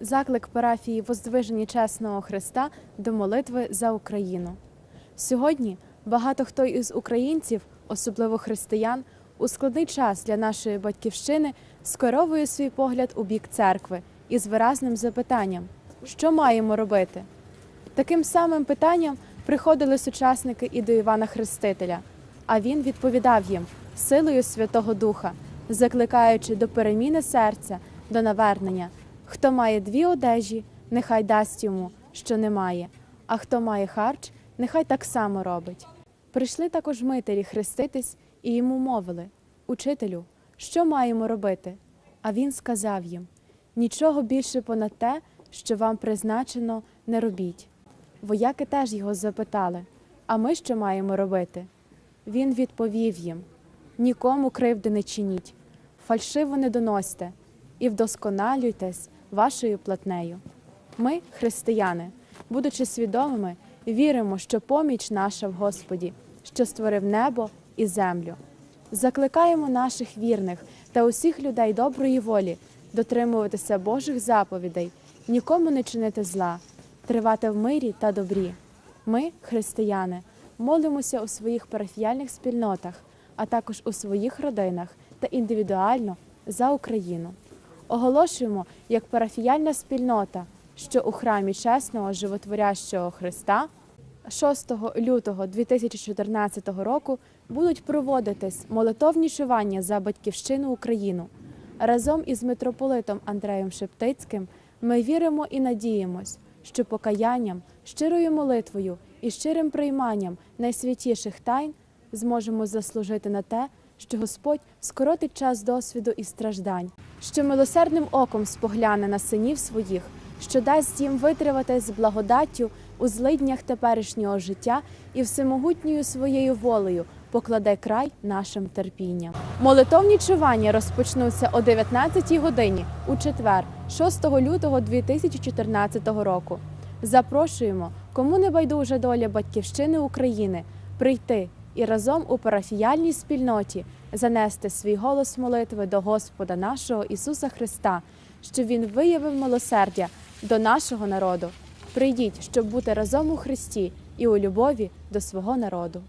Заклик парафії Воздвижені Чесного Христа до молитви за Україну. Сьогодні багато хто із українців, особливо християн, у складний час для нашої батьківщини скеровує свій погляд у бік церкви із виразним запитанням: що маємо робити? Таким самим питанням приходили сучасники і до Івана Хрестителя, а він відповідав їм силою Святого Духа, закликаючи до переміни серця, до навернення. Хто має дві одежі, нехай дасть йому, що немає, а хто має харч, нехай так само робить. Прийшли також митарі хреститись і йому мовили: Учителю, що маємо робити? А він сказав їм: Нічого більше понад те, що вам призначено, не робіть. Вояки теж його запитали: А ми що маємо робити? Він відповів їм: Нікому кривди не чиніть, фальшиво не доносьте і вдосконалюйтесь вашою платнею. Ми, християни, будучи свідомими, віримо, що поміч наша в Господі, що створив небо і землю. Закликаємо наших вірних та усіх людей доброї волі дотримуватися Божих заповідей, нікому не чинити зла, тривати в мирі та добрі. Ми, християни, молимося у своїх парафіяльних спільнотах, а також у своїх родинах та індивідуально за Україну. Оголошуємо як парафіяльна спільнота, що у храмі чесного животворящого Христа 6 лютого 2014 року будуть проводитись молитовні шивання за батьківщину Україну. Разом із митрополитом Андреєм Шептицьким ми віримо і надіємось, що покаянням, щирою молитвою і щирим прийманням найсвятіших тайн зможемо заслужити на те, що Господь скоротить час досвіду і страждань, що милосердним оком спогляне на синів своїх, що дасть їм витривати з благодаттю у злиднях теперішнього життя і всемогутньою своєю волею покладе край нашим терпінням. Молитовні чування розпочнуться о 19-й годині у четвер, 6 лютого 2014 року. Запрошуємо, кому не байдужа доля батьківщини України, прийти і разом у парафіяльній спільноті занести свій голос молитви до Господа нашого Ісуса Христа, щоб Він виявив милосердя до нашого народу. Прийдіть, щоб бути разом у Христі і у любові до свого народу.